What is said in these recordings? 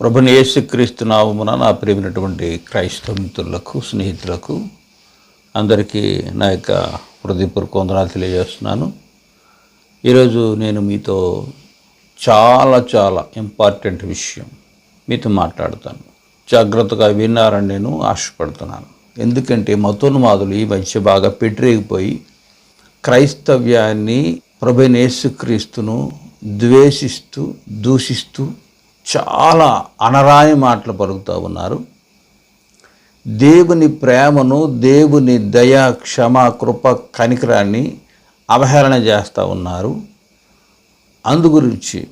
ప్రభుని యేసుక్రీస్తు నామమున నా ప్రేమినటువంటి క్రైస్తవ మిత్రులకు స్నేహితులకు అందరికీ నా యొక్క హృదయపూర్వక వందనాలు తెలియజేస్తున్నాను. ఈరోజు నేను మీతో చాలా చాలా ఇంపార్టెంట్ విషయం మీతో మాట్లాడతాను. జాగ్రత్తగా విన్నారని నేను ఆశపడుతున్నాను. ఎందుకంటే మతోన్మాదులు ఈ మధ్య బాగా పెట్టిరేగిపోయి క్రైస్తవ్యాన్ని ప్రభుని యేసుక్రీస్తును ద్వేషిస్తూ దూషిస్తూ చాలా అనరాని మాటలు పలుకుతూ ఉన్నారు. దేవుని ప్రేమను దేవుని దయ క్షమ కృప కనికరాన్ని అవహేళన చేస్తూ ఉన్నారు. అందు గురించి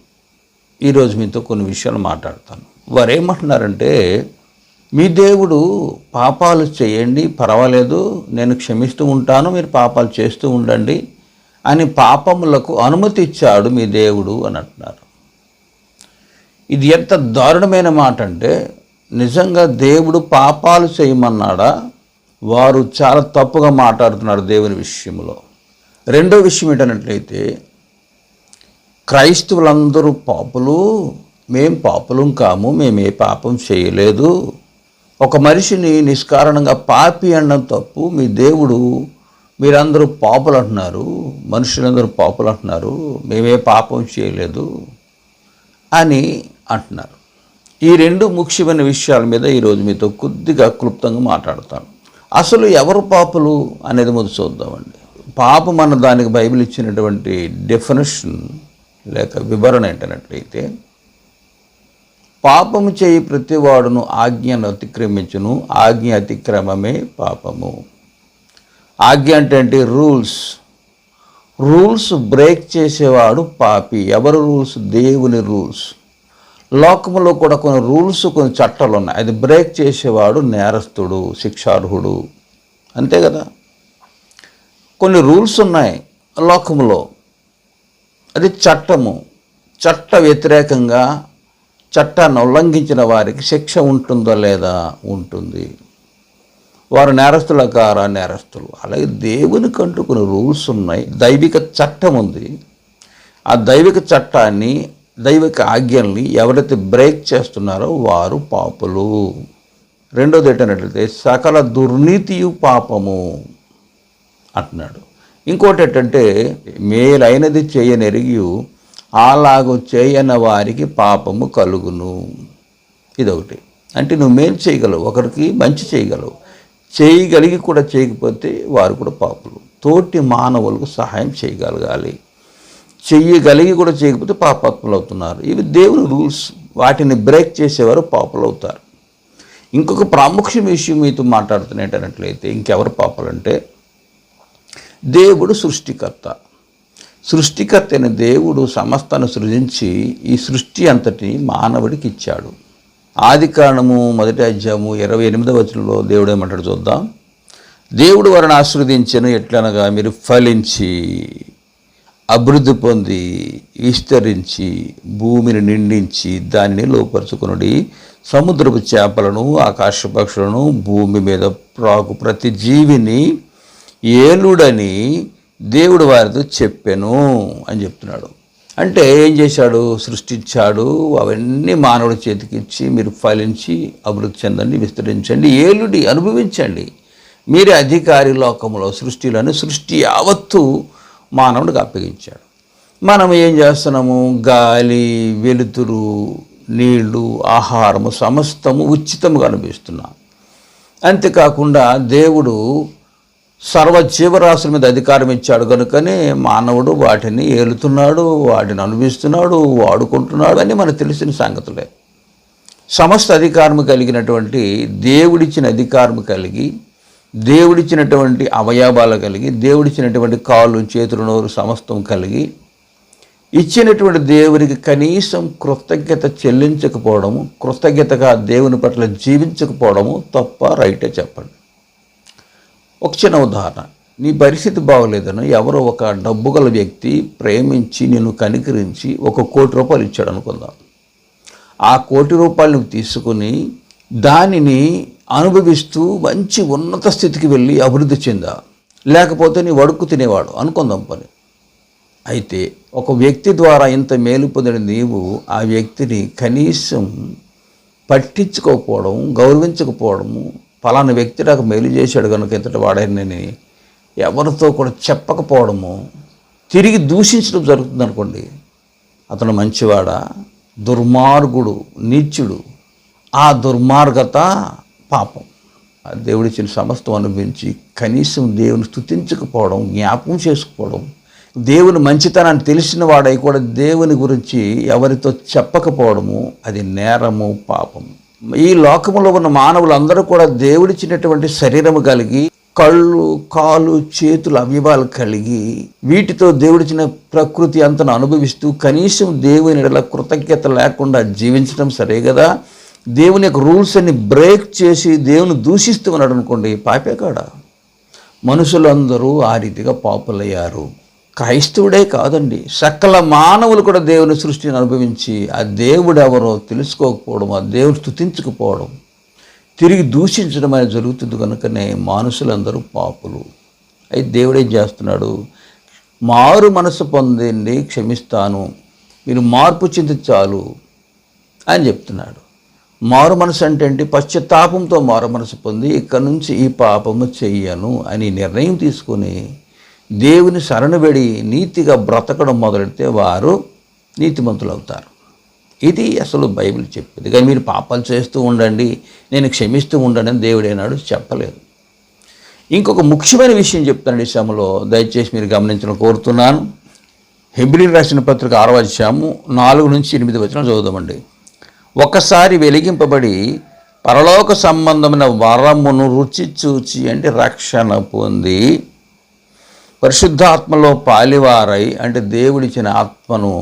ఈరోజు మీతో కొన్ని విషయాలు మాట్లాడతాను. వారు ఏమంటున్నారంటే మీ దేవుడు పాపాలు చేయండి పర్వాలేదు నేను క్షమిస్తూ ఉంటాను మీరు పాపాలు చేస్తూ ఉండండి అని పాపములకు అనుమతి ఇచ్చాడు మీ దేవుడు అని అంటున్నారు. ఇది ఎంత దారుణమైన మాట అంటే నిజంగా దేవుడు పాపాలు చేయమన్నాడా? వారు చాలా తప్పుగా మాట్లాడుతున్నారు దేవుని విషయంలో రెండో విషయం ఏంటన్నట్లయితే క్రైస్తవులందరూ పాపులు మేం పాపులం కాము మేము ఏ పాపం చేయలేదు. ఒక మనిషిని నిష్కారణంగా పాపి అనడం తప్పు. మీ దేవుడు మీరందరూ పాపులు అంటున్నారు మనుషులందరూ పాపులు అంటున్నారు మేమే పాపం చేయలేదు అని అంటున్నారు. ఈ రెండు ముఖ్యమైన విషయాల మీద ఈరోజు మీతో కొద్దిగా క్లుప్తంగా మాట్లాడతాను. అసలు ఎవరు పాపులు అనేది ముందు చూద్దామండి. పాపం అన్న దానికి బైబిల్ ఇచ్చినటువంటి డెఫినేషన్ లేక వివరణ ఏంటన్నట్లయితే పాపము చేయి ప్రతివాడును ఆజ్ఞను అతిక్రమించును ఆజ్ఞ అతిక్రమమే పాపము. ఆజ్ఞ అంటే ఏంటి? రూల్స్. రూల్స్ బ్రేక్ చేసేవాడు పాపి. ఎవరు రూల్స్? దేవుని రూల్స్. లోకములో కూడా కొన్ని రూల్స్ కొన్ని చట్టాలు ఉన్నాయి అది బ్రేక్ చేసేవాడు నేరస్తుడు శిక్షార్హుడు. అంతే కదా? కొన్ని రూల్స్ ఉన్నాయి లోకములో. అది చట్టము. చట్ట వ్యతిరేకంగా చట్టాన్ని ఉల్లంఘించిన వారికి శిక్ష ఉంటుందో లేదా? ఉంటుంది. వారు నేరస్తుల కారా నేరస్తులు. అలాగే దేవునికంటూ కొన్ని రూల్స్ ఉన్నాయి. దైవిక చట్టం ఉంది. ఆ దైవిక చట్టాన్ని దైవిక ఆజ్ఞల్ని ఎవరైతే బ్రేక్ చేస్తున్నారో వారు పాపులు. రెండోది ఏంటంటే సకల దుర్నీతియు పాపము అంటున్నాడు. ఇంకోటి ఏంటంటే మేలైనది చేయనెరిగి అలాగూ చేయని వారికి పాపము కలుగును. ఇదొకటి. అంటే నువ్వు మేలు చేయగలవు? ఒకరికి మంచి చేయగలవు. చేయగలిగి కూడా చేయకపోతే వారు కూడా పాపులు. తోటి మానవులకు సహాయం చేయగలగాలి. చెయ్యగలిగి కూడా చేయకపోతే పాపాత్ములు అవుతున్నారు ఇవి దేవుని రూల్స్. వాటిని బ్రేక్ చేసేవారు పాపలు అవుతారు ఇంకొక ప్రాముఖ్యం విషయం మీతో మాట్లాడుతున్నట్టనట్లయితే ఇంకెవరు పాపలంటే దేవుడు సృష్టికర్త. సృష్టికర్త అయిన దేవుడు సమస్తను సృజించి ఈ సృష్టి అంతటిని మానవుడికి ఇచ్చాడు. ఆది కారణము మొదటి అధ్యాయము ఇరవై ఎనిమిదవ వచనంలో దేవుడు ఏమంటాడు చూద్దాం. దేవుడు వారిని ఆశ్రవదించను ఎట్లనగా మీరు ఫలించి అభివృద్ధి పొంది విస్తరించి భూమిని నిండించి దానిని లోపరుచుకునుడి. సముద్రపు చేపలను ఆకాశ పక్షులను భూమి మీద ప్రాకు ప్రతి జీవిని ఏలుడని దేవుడు వారితో చెప్పాను అని చెప్తున్నాడు. అంటే ఏం చేశాడు? సృష్టించాడు. అవన్నీ మానవుడి చేతికిచ్చి మీరు ఫలించి అభివృద్ధి చెందండి విస్తరించండి ఏలుడి అనుభవించండి. మీరే అధికారి లోకంలో సృష్టిలోని సృష్టి యావత్తు మానవుడికి అప్పగించాడు. మనం ఏం చేస్తున్నాము? గాలి వెలుతురు నీళ్ళు ఆహారము సమస్తము ఉచితముగా అనిపిస్తున్నాం అంతేకాకుండా దేవుడు సర్వ జీవరాశుల మీద అధికారం ఇచ్చాడు కనుకనే మానవుడు వాటిని ఏలుతున్నాడు వాటిని అనుభవిస్తున్నాడు వాడుకుంటున్నాడు అని మనకు తెలిసిన సంగతులే. సమస్త అధికారం కలిగినటువంటి దేవుడిచ్చిన అధికారం కలిగి దేవుడిచ్చినటువంటి అవయవాలు కలిగి దేవుడిచ్చినటువంటి కాళ్ళు చేతులు నోరు సమస్తం కలిగి ఇచ్చినటువంటి దేవునికి కనీసం కృతజ్ఞత చెల్లించకపోవడము కృతజ్ఞతగా దేవుని పట్ల జీవించకపోవడము తప్ప రైటే చెప్పండి. ఒక చిన్న ఉదాహరణ. నీ పరిస్థితి బాగోలేదని ఎవరో ఒక డబ్బు గల వ్యక్తి ప్రేమించి నిన్ను కనికరించి ఒక కోటి రూపాయలు ఇచ్చాడు అనుకుందాం. ఆ కోటి రూపాయలు నువ్వు తీసుకుని దానిని అనుభవిస్తూ మంచి ఉన్నత స్థితికి వెళ్ళి అభివృద్ధి చెందా? లేకపోతే నీ వడుకు తినేవాడు అనుకుందాం పని. అయితే ఒక వ్యక్తి ద్వారా ఇంత మేలు పొందిన నీవు ఆ వ్యక్తిని కనీసం పట్టించుకోకపోవడం గౌరవించకపోవడము ఫలానా వ్యక్తి నాకు మేలు చేశాడు కనుక ఇంతటి వాడని ఎవరితో కూడా చెప్పకపోవడము తిరిగి దూషించడం జరుగుతుంది అనుకోండి అతను మంచివాడా? దుర్మార్గుడు నీచుడు ఆ దుర్మార్గత పాపం. ఆ దేవుడిచ్చిన సమస్తం అనుభవించి కనీసం దేవుని స్థుతించకపోవడం జ్ఞాపకం చేసుకోవడం దేవుని మంచితనాన్ని తెలిసిన వాడై కూడా దేవుని గురించి ఎవరితో చెప్పకపోవడము అది నేరము పాపము ఈ లోకంలో ఉన్న మానవులందరూ కూడా దేవుడిచ్చినటువంటి శరీరము కలిగి కళ్ళు కాలు చేతులు అవయవాలు కలిగి వీటితో దేవుడిచ్చిన ప్రకృతి అంతను అనుభవిస్తూ కనీసం దేవుని కృతజ్ఞత లేకుండా జీవించడం సరే కదా? దేవుని యొక్క రూల్స్ అన్ని బ్రేక్ చేసి దేవుని దూషిస్తూ ఉన్నాడు అనుకోండి పాపే కాడ మనుషులందరూ ఆ రీతిగా పాపులయ్యారు. క్రైస్తవుడే కాదండి. సకల మానవులు కూడా దేవుని సృష్టిని అనుభవించి ఆ దేవుడు ఎవరో తెలుసుకోకపోవడం ఆ దేవుని స్థుతించకపోవడం తిరిగి దూషించడం అనేది జరుగుతుంది కనుకనే మానుషులందరూ పాపులు. అయితే దేవుడు ఏం చేస్తున్నాడు? మారు మనసు పొందండి క్షమిస్తాను. మీరు మార్పు చెంది చాలు అని చెప్తున్నాడు. మారు మనసు అంటే ఏంటి? పశ్చాత్తాపంతో మారు మనసు పొంది ఇక్కడ నుంచి ఈ పాపము చెయ్యను అని నిర్ణయం తీసుకొని దేవుని శరణుబడి నీతిగా బ్రతకడం మొదలెడితే వారు నీతిమంతులు అవుతారు. ఇది అసలు బైబిల్ చెప్పేది. కానీ మీరు పాపాలు చేస్తూ ఉండండి నేను క్షమిస్తూ ఉండండి అని దేవుడేనాడు చెప్పలేదు. ఇంకొక ముఖ్యమైన విషయం చెప్తాను ఈ సమయంలో. దయచేసి మీరు గమనించడం కోరుతున్నాను. హెబ్రిల్ రాసిన పత్రిక ఆరవ అధ్యాయము నాలుగు నుంచి ఎనిమిది వచ్చిన చదువుదామండి. ఒకసారి వెలిగింపబడి పరలోక సంబంధమైన వరమును రుచి చూచి అంటే రక్షణ పొంది పరిశుద్ధాత్మలో పాలివారై అంటే దేవుడిచ్చిన ఆత్మను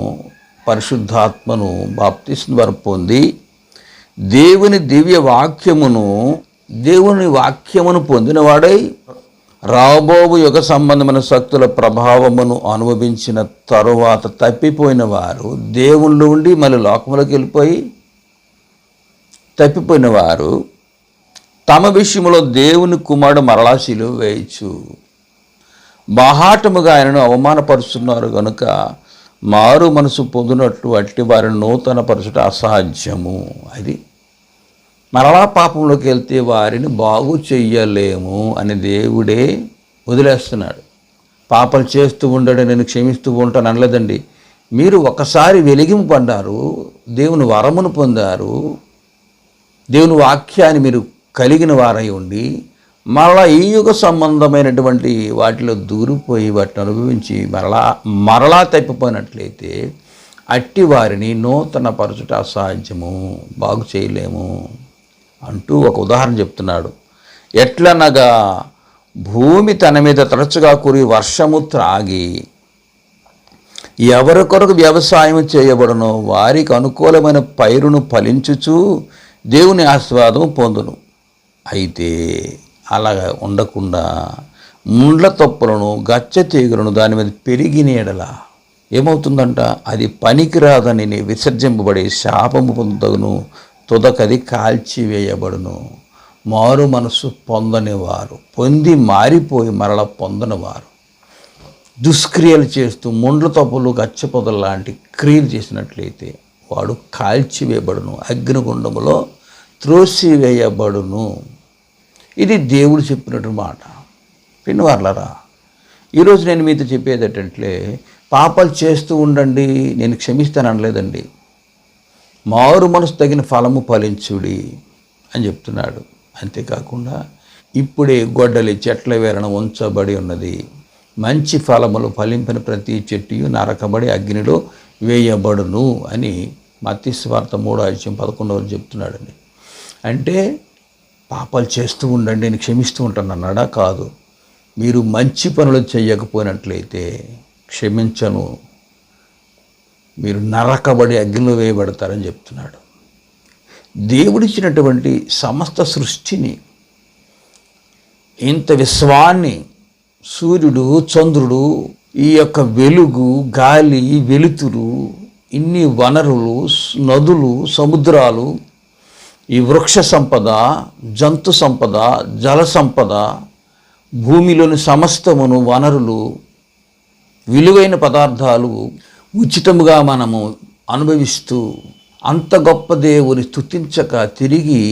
పరిశుద్ధాత్మను బాప్తిస్మ వారు పొంది దేవుని దివ్య వాక్యమును దేవుని వాక్యమును పొందినవాడై రాబోవు యుగ సంబంధమైన శక్తుల ప్రభావమును అనుభవించిన తరువాత తప్పిపోయిన వారు దేవుళ్ళు ఉండి మళ్ళీ లోకములకు వెళ్ళిపోయి తప్పిపోయిన వారు తమ విషయంలో దేవుని కుమారుడు మరలా శిలువ వేయచ్చు. బాహాటముగా ఆయనను అవమానపరుస్తున్నారు కనుక మారు మనసు పొందినట్లు అట్టి వారిని నూతన పరచుట అసాధ్యము. అది మరలా పాపంలోకి వెళ్తే వారిని బాగు చెయ్యలేము అని దేవుడే వదిలేస్తున్నాడు. పాపలు చేస్తూ ఉండడు నేను క్షమిస్తూ ఉంటాను అనలేదండి. మీరు ఒకసారి వెలిగింపడ్డారు దేవుని వరమును పొందారు దేవుని వాక్యాన్ని మీరు కలిగిన వారై ఉండి మరలా ఈ యుగ సంబంధమైనటువంటి వాటిలో దూరిపోయి వాటిని అనుభవించి మరలా మరలా తప్పిపోయినట్లయితే అట్టి వారిని నూతన పరచుట అసాధ్యము బాగు చేయలేము అంటూ ఒక ఉదాహరణ చెప్తున్నాడు. ఎట్లనగా భూమి తన మీద తరచుగా కురి వర్షము త్రాగి ఎవరి కొరకు వ్యవసాయం చేయబడనో వారికి అనుకూలమైన పైరును ఫలించుచు దేవుని ఆస్వాదం పొందును. అయితే అలాగా ఉండకుండా ముండ్ల తొప్పలను గచ్చ తీగులను దాని మీద పెరిగినేడలా ఏమవుతుందంట? అది పనికిరాదని విసర్జింపబడి శాపము పొందగును తుదకది కాల్చివేయబడును. మారు మనసు పొందనివారు పొంది మారిపోయి మరల పొందనివారు. దుష్క్రియలు చేస్తూ ముండ్ల తప్పులు గచ్చపొదలు లాంటి క్రియలు చేసినట్లయితే వాడు కాల్చివేయబడును. అగ్నిగుండములో త్రోసివేయబడును. ఇది దేవుడు చెప్పినట్టు మాట. పిన్నవార్లరా ఈరోజు నేను మీతో చెప్పేది ఏంటంటే పాపాలు చేస్తూ ఉండండి నేను క్షమిస్తాను అనలేదండి మారు మనసు తగిన ఫలము ఫలించుడి అని చెప్తున్నాడు. అంతేకాకుండా ఇప్పుడే గొడ్డలి చెట్ల వేరణ ఉంచబడి ఉన్నది. మంచి ఫలములు ఫలింపిన ప్రతి చెట్టు నరకబడి అగ్నిలో వేయబడును అని మత్స్వార్త స్వార్థ మూడో అధ్యాయం పదకొండవ చెప్తున్నాడండి. అంటే పాపాలు చేస్తూ ఉండండి నేను క్షమిస్తూ ఉంటాను అన్నాడా. కాదు. మీరు మంచి పనులు చేయకపోయినట్లయితే క్షమించను. మీరు నరకబడి అగ్నిలో వేయబడతారని చెప్తున్నాడు. దేవుడిచ్చినటువంటి సమస్త సృష్టిని ఇంత విశ్వాన్ని సూర్యుడు చంద్రుడు ఈ యొక్క వెలుగు గాలి వెలుతురు ఇన్ని వనరులు నదులు సముద్రాలు ఈ వృక్ష సంపద జంతు సంపద జల సంపద భూమిలోని సమస్తమును వనరులు విలువైన పదార్థాలు ఉచితముగా మనము అనుభవిస్తూ అంత గొప్ప దేవుని స్తుతించక తిరిగి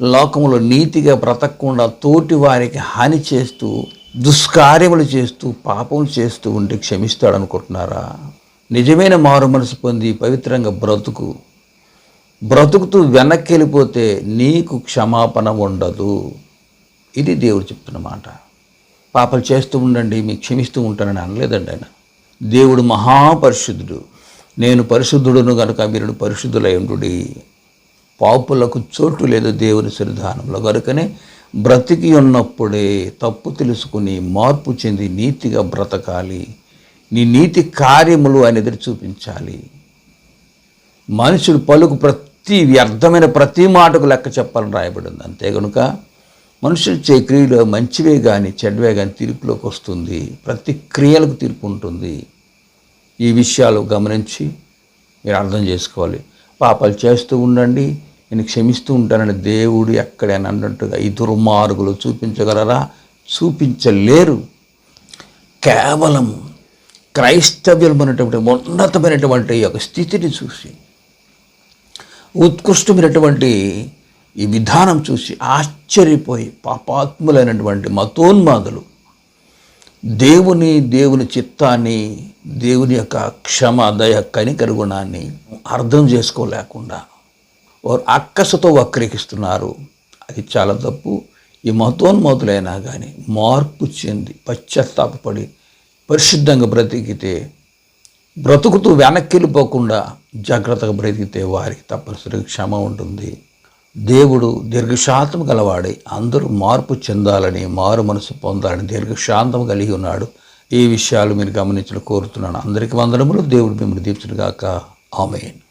లోకంలో నీతిగా బ్రతకకుండా తోటి వారికి హాని చేస్తూ దుష్కార్యములు చేస్తూ పాపములు చేస్తూ ఉంటే క్షమిస్తాడు అనుకుంటున్నారా నిజమైన మారు మనసు పొంది పవిత్రంగా బ్రతుకు. బ్రతుకుతూ వెనక్కి వెళ్ళిపోతే నీకు క్షమాపణ ఉండదు. ఇది దేవుడు చెప్తున్న మాట. పాపలు చేస్తూ ఉండండి మీకు క్షమిస్తూ ఉంటానని అనలేదండి ఆయన. దేవుడు మహాపరిశుద్ధుడు. నేను పరిశుద్ధుడును కనుక మీరు పరిశుద్ధులై పాపులకు చోటు లేదు దేవుని సన్నిధానంలో. కనుకనే బ్రతికి ఉన్నప్పుడే తప్పు తెలుసుకుని మార్పు చెంది నీతిగా బ్రతకాలి. నీ నీతి కార్యములు ఆయన ఎదురు చూపించాలి. మనుషులు పలుకు ప్రతి వ్యర్థమైన ప్రతి మాటకు లెక్క చెప్పాలని రాయబడింది. అంతే కనుక మనుషులు చే క్రియలు మంచివే కానీ చెడ్వే కానీ తీర్పులోకి వస్తుంది. ప్రతి క్రియలకు తీర్పు ఉంటుంది. ఈ విషయాలు గమనించి మీరు అర్థం చేసుకోవాలి. పాపాలు చేస్తూ ఉండండి. నేను క్షమిస్తూ ఉంటానని దేవుడు ఎక్కడైనా అన్నట్టుగా ఈ దుర్మార్గులు చూపించగలరా? చూపించలేరు. కేవలం క్రైస్తవ్యమైనటువంటి ఉన్నతమైనటువంటి ఈ యొక్క స్థితిని చూసి ఉత్కృష్టమైనటువంటి ఈ విధానం చూసి ఆశ్చర్యపోయి పాపాత్ములైనటువంటి మతోన్మాదులు. దేవుని దేవుని చిత్తాన్ని దేవుని యొక్క క్షమ దయ కనికర గుణాన్ని అర్థం చేసుకోలేకుండా వారు అక్కసతో వక్రీకిస్తున్నారు అది చాలా తప్పు. ఈ మతోన్మతులైనా కానీ మార్పు చెంది పశ్చాత్తాపడి పరిశుద్ధంగా బ్రతికితే బ్రతుకుతూ వెనక్కి వెళ్ళిపోకుండా జాగ్రత్తగా బ్రతికితే వారికి తప్పనిసరిగా క్షమ ఉంటుంది. దేవుడు దీర్ఘశాంతం గలవాడి అందరూ మార్పు చెందాలని మారు మనసు పొందాలని దీర్ఘశాంతం కలిగి ఉన్నాడు. ఈ విషయాలు మీరు గమనించడం కోరుతున్నాను. అందరికీ వందనములు. దేవుడు మిమ్మల్ని దీపించను గాక ఆమెన్.